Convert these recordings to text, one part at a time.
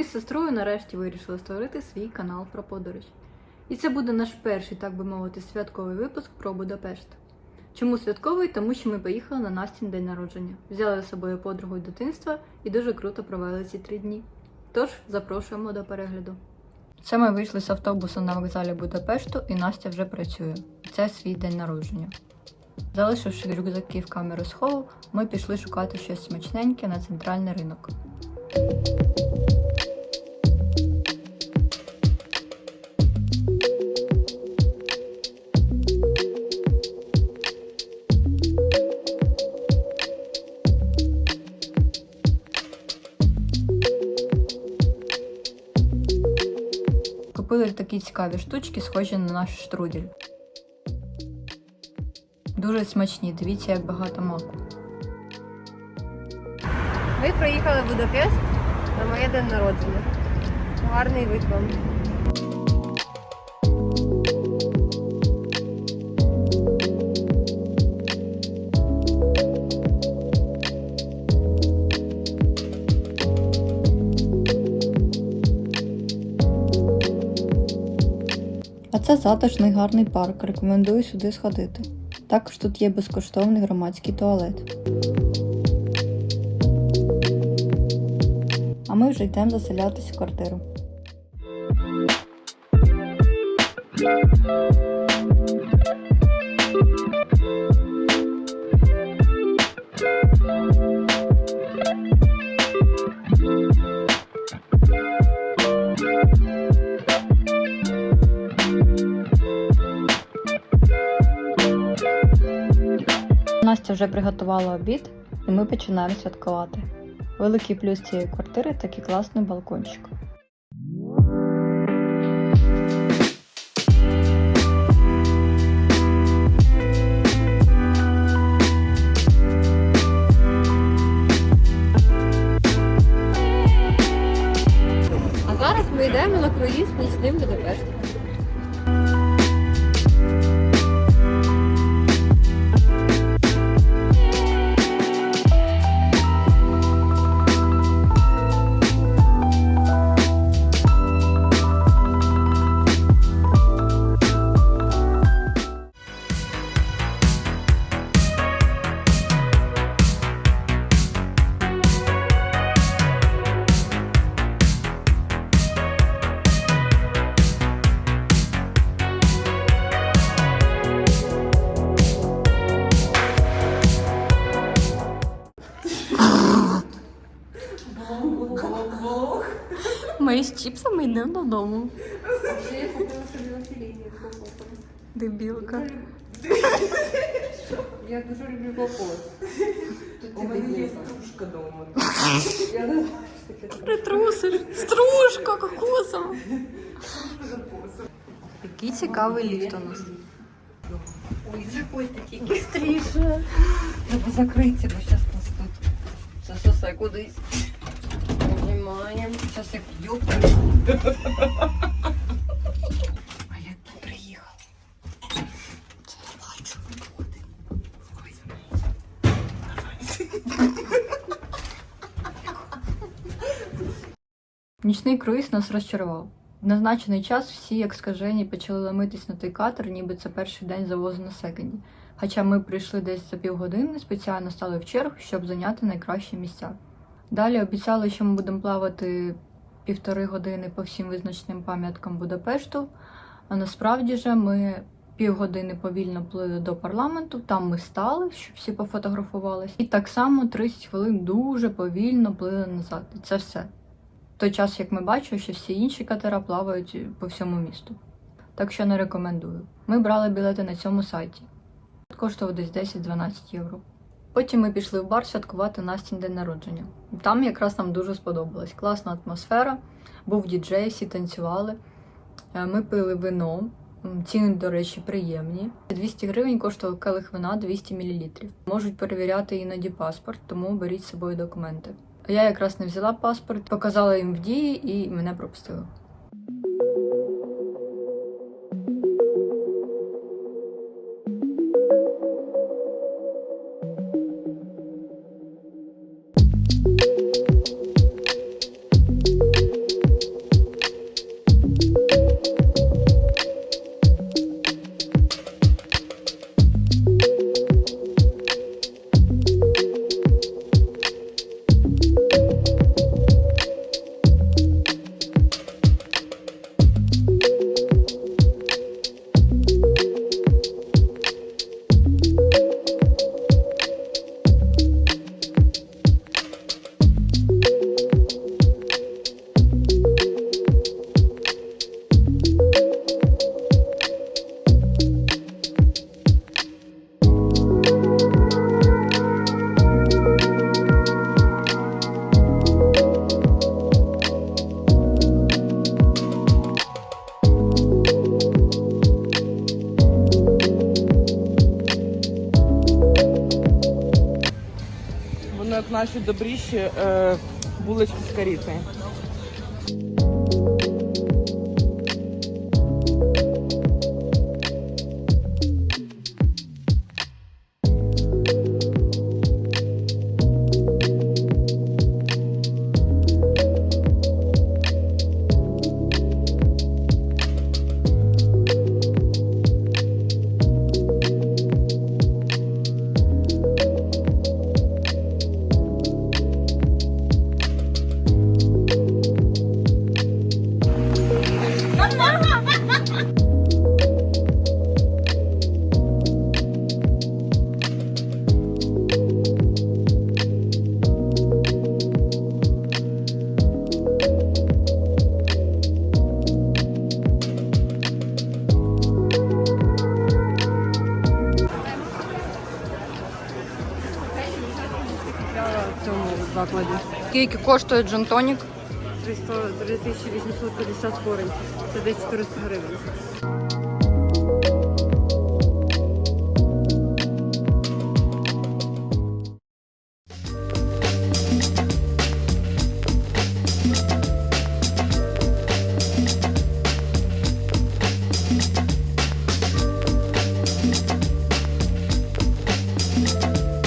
Ми з сестрою нарешті вирішили створити свій канал про подорож. І це буде наш перший, так би мовити, святковий випуск про Будапешт. Чому святковий? Тому що ми поїхали на Настін день народження, взяли з собою подругу дитинства і дуже круто провели ці три дні. Тож запрошуємо до перегляду. Це ми вийшли з автобусу на вокзалі Будапешту, і Настя вже працює. Це свій день народження. Залишивши рюкзаки в камеру схову, ми пішли шукати щось смачненьке на центральний ринок. Такі цікаві штучки, схожі на наш штрудель. Дуже смачні, дивіться, як багато маку. Ми приїхали в Будапешт на моє день народження. Гарний вид вам. Це затишний гарний парк. Рекомендую сюди сходити. Також тут є безкоштовний громадський туалет. А ми вже йдемо заселятись в квартиру. Настя вже приготувала обід, і ми починаємо святкувати. Великий плюс цієї квартири такий класний балкончик. А зараз ми йдемо на круїз нічним Будапештом. чіпсами йдемо додому. Я купила собі василіні з кокосом. Дебілка. Я дуже люблю кокос. У мене є стружка дома. Я не знаю, що таке. Притрусиш. Стружка кокосом. Який цікавий ліфт у нас. Ой, заходьте тільки стріше. Треба закритися, бо зараз нас тут засосай кудись. Знімаємо. Зараз як йопта. А я тут приїхала. Це я бачу. Нічний круїз нас розчарував. В назначений час всі, як скажені, почали ламитись на той катер, ніби це перший день завозу на секонді. Хоча ми прийшли десь за півгодини, спеціально стали в чергу, щоб зайняти найкращі місця. Далі обіцяли, що ми будемо плавати півтори години по всім визначним пам'яткам Будапешту. А насправді же ми півгодини повільно плили до парламенту, там ми стали, щоб всі пофотографувалися. І так само 30 хвилин дуже повільно плили назад. І це все той час, як ми бачимо, що всі інші катера плавають по всьому місту. Так що не рекомендую. Ми брали білети на цьому сайті. Коштував десь 10-12 євро. Потім ми пішли в бар святкувати Настін день народження. Там якраз нам дуже сподобалось. Класна атмосфера, був діджей, всі танцювали. Е, Ми пили вино. Ціни, до речі, приємні. 200 гривень коштував келих вина 200 мл. Можуть перевіряти іноді паспорт, тому беріть з собою документи. Я якраз не взяла паспорт, показала їм в дії і мене пропустили. Наші добріші е, булочки з корицею. Скільки коштує джонтонік? 3850 форинтів. Це десь 400 гривень.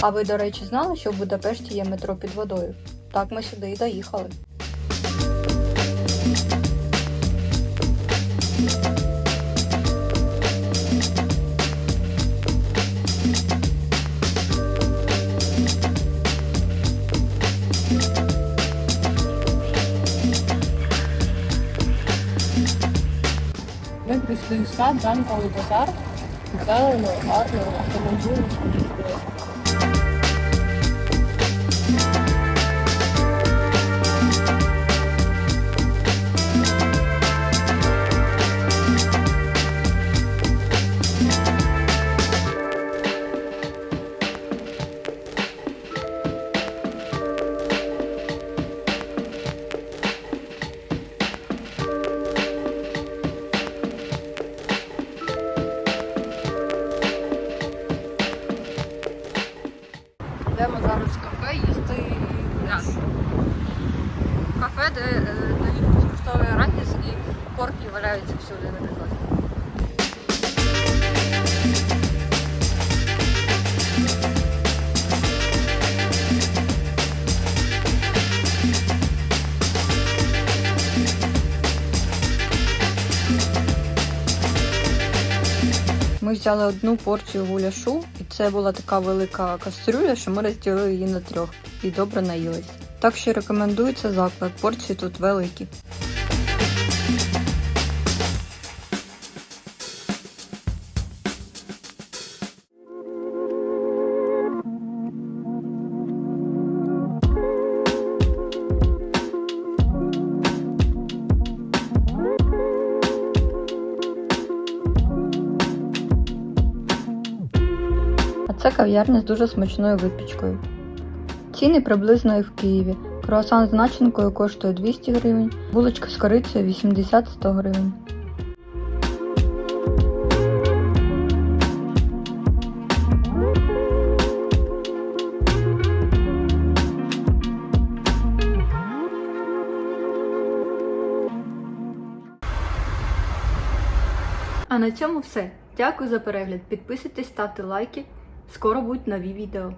А ви, до речі, знали, що в Будапешті є метро під водою? Так ми сюди і доїхали. Ми прийшли в сад, замковий базар, зелено, гарно, автомобіль, Йдемо зараз в кафе їсти м'ясо. Кафе, де дають безкоштовний арахіс і корки валяються всюди на підлозі. Ми взяли одну порцію гуляшу, і це була така велика кастрюля, що ми розділили її на трьох і добре наїлись. Так що рекомендується заклад, порції тут великі. Це кав'ярня з дуже смачною випічкою. Ціни приблизно і в Києві. Круасан з начинкою коштує 200 гривень, булочка з корицею 80-100 гривень. А на цьому все. Дякую за перегляд. Підписуйтесь, ставте лайки. Скоро будуть нові відео.